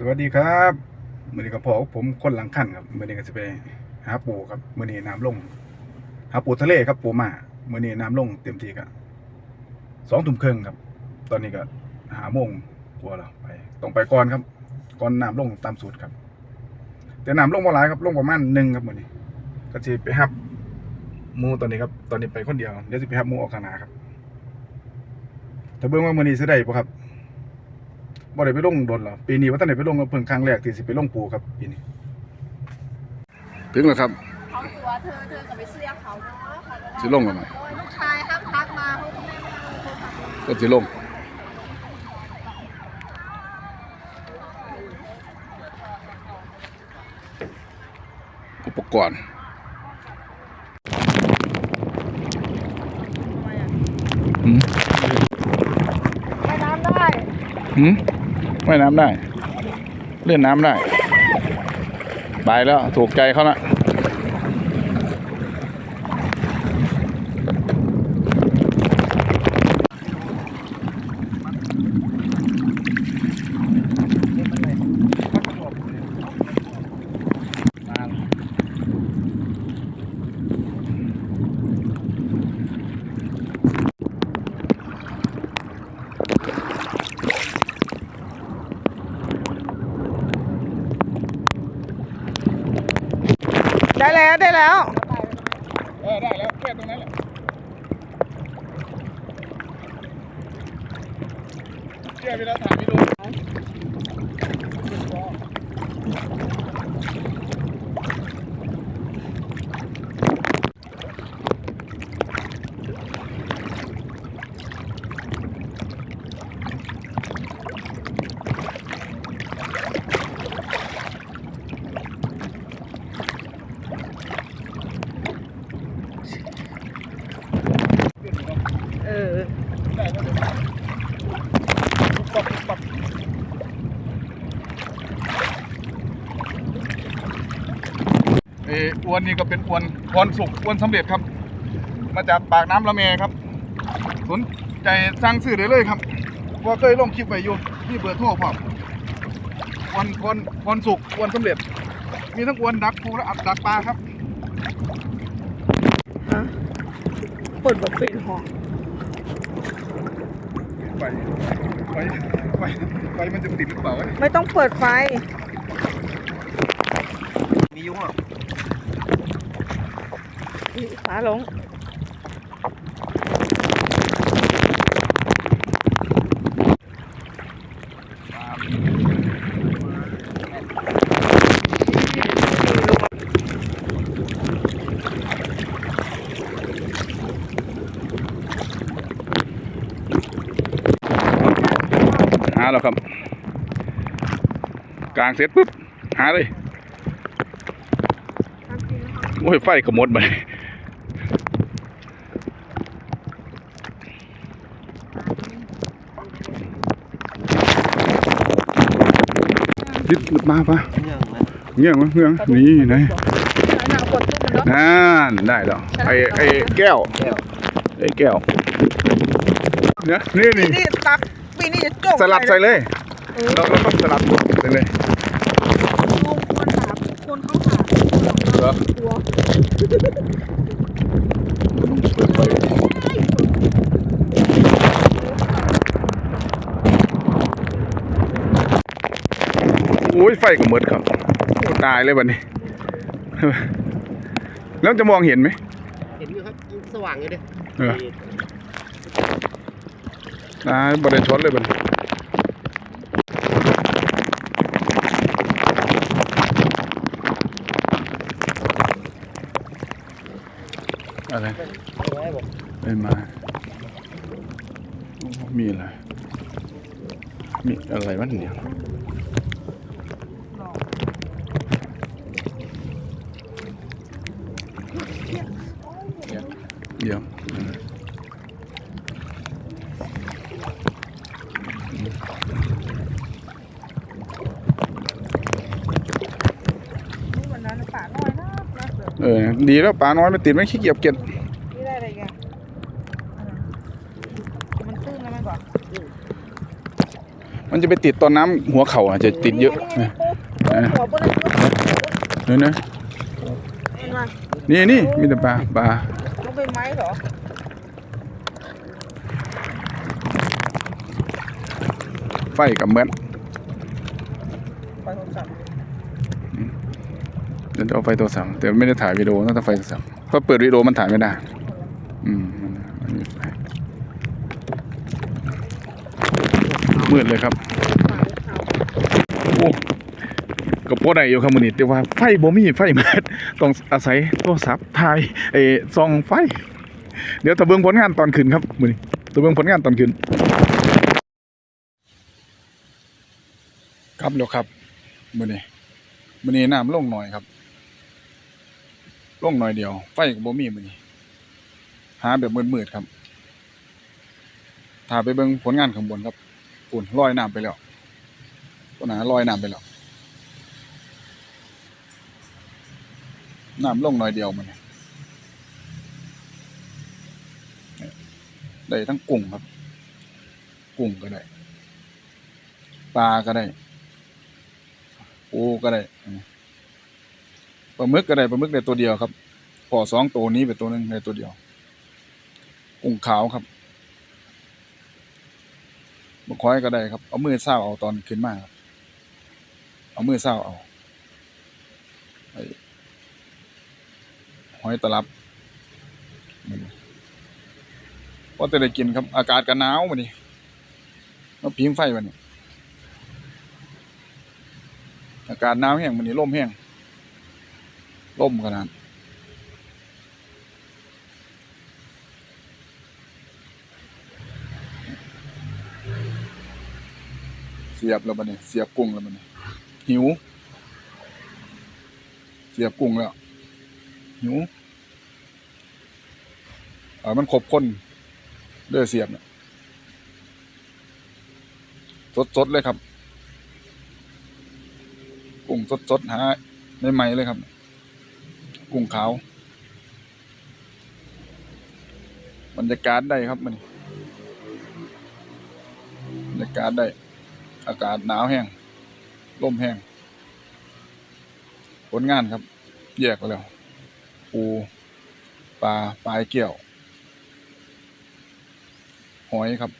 สวัสดีครับมื่อนี้ก็พอผมคนหลังขั้นครับมื่อนี้ก็จะไปหาปูครับมื่อนี้น้ำลงหาปูทะเลครับปูมามื่อนี้น้ำลงเต็มที่ก็สองทุ่มครึ่งครับ ตอนนี้ก็หาโมงกลัวาแล้วไปต้องไปก่อนครับก่อนน้ำลงตามสูตรครับ แต่น้ำลงบ่หลายครับลงประมาณหนึ่งครับมื่อนี้ ก็จะไปหับมูตอนนี้ครับ ตอนนี้ไปคนเดียวเดี๋ยวจะไปหับมูออกข้านาครับถ้าเบิ่งว่ามื่อนี้จะได้ปะครับ บ่ได้ไปลงโดนหรอปีนี้ว่าท่านได้ไปลงเพิ่งครั้งแรกที่สิไปลงปูครับปีนี้ ถึงแล้วครับเขาตัวเธอเธอกับไปเสื้อเขาเนาะค่ะสิลงแล้วไหมโดยลูกชายห้ามทักมาเพราะคุณแม่ไม่เอาโทรศัพท์ก็สิลงอุปกรณ์หืมไปน้ำได้หืม ว่ายน้ำได้ เล่นน้ำได้ ไปแล้วถูกใจเขาละได้ แล้ว เออได้แล้วแค่ตรงนั้นแหละเชื่อไปแล้วถามพี่ดูเอ อได้แล้วเดี๋ยวปั๊บปับเอออวนนี่ก็เป็นอวนอวนสุกอวนสำเร็จครับ มาจากปากน้ำละเมครับ สนใจสั่งซื้อได้เลยครับว่าเคยลงคลิปไว้อยู่ที่เบอร์โทรพร้อมอวนอวนอวนสุกอวนสำเร็จ มีทั้งอวนดักปูและอัดดักปลาครับฮะเปิดแบบเป็นหอ ไฟไฟไฟไฟมันจะติดหรือเปล่าวะไม่ต้องเปิดไฟ มียุงอะฟ้าลง แล้วครับ กลางเสร็จปุ๊บหาเลยโอ้ยไฟก็หมดไปยึดมาปะเรื่องมันเงี้ยมั้งเงี้ยนี่ไหนหนังกดขึ้นมันเนาะนั่นได้แล้วไอ้ไอ้แก้วแก้วไอ้แก้วเนี่ยนี่นี่นี่ตัก ปีนี้จะจบสลับใส่เลยเออเราเราต้องสลับใส่เลยดูคนหาคนเขาหาเหรอตัวโอ้ยไฟก็หมดครับโอ้ตายเลยวันนี้ แล้วจะมองเห็นไหมเห็นอยู่ครับสว่างอยู่ดิเออตายบริชนเลยบัดนอะไรเอาไว้บอกเป็นมาโอ้มีอะไรมีอะไรวะเนี่ยเดี๋ยว วันนั้น ป่าน้อยนะนะเดี๋ยวเออ ดีแล้วปลาน้อยไม่ติดไม่ขี้เกียจเก็บนี่ได้อะไรแกมันตื้นแล้วไหมก่อนมันจะไปติดตอนน้ำหัวเข่าอะจะติดเยอะนี่ไงนี่ไงปูหัวบนนั้นเนี่ยนะเห็นไหมนี่นี่มีแต่ปลาปลาต้องเป็นไม้เหรอไฟกับเม็ดไฟโทรศัพท์เดี๋ยว จะเอาไฟตัวสั่งแต่ไม่ได้ถ่ายวิดีโอต้องไฟตัวสั่งเพราะเปิดวิดีโอมันถ่ายไม่ได้ อืมมันมืดเลยครับโอ้ก็พอได้อยู่ครับมือนี้แต่ว่าไฟบ่มีไฟมิดต้องอาศัยโทรศัพท์ถ่ายเอ้ส่องไฟ เดี๋ยวถ้าเบิงผลงานตอนคืนครับมือนี้ถ้าเบิงผลงานตอนคืนครับแล้วครับมือนี้มือนี้น้ำลงหน่อยครับ ลงหน่อยเดียว ไฟก็บ่มีมือนี้หาแบบมืดๆครับถ้าไปเบิ่งผลงานข้างบนครับปุ่นลอยน้ำไปแล้วปุ่นหาลอยน้ำไปแล้วน้ำลงหน่อยเดียวมันเนี่ยได้ทั้งกุ้งครับ กุ้งก็ได้ ปลาก็ได้ปูก็ได้ ปลาหมึกก็ได้ปลาหมึกได้ตัวเดียวครับพอสองตัวนี้ไปตัวหนึงได้ตัวเดียว กุ้งขาวครับบกคอยก็ได้ครับ เอามือเศร้าเอาตอนขึ้นมาครับเอามือเศร้าเอาหอยตลับมันพอจะได้กินครับ อากาศก็หนาวมาดิมาพิงไฟมันอากาศหนาวแห้งมันนี่ลมแห้ง ลมขนาดเสียบแล้วบัดนี้เสียบกุ้งแล้วบัดนี้หิว เสียบกุ้งแล้ว หิวเออมันครบคนด้อเสียบเนี่ยสดๆเลยครับ กุ้งสดๆหาใหม่ๆเลยครับ กุ้งขาว บรรยากาศได้ครับมันบรรยากาศได้ อากาศหนาวแห้งลมแห้งผลงานครับ แยกไปแล้ว ปูปลาปลายเกี่ยว หอยครับ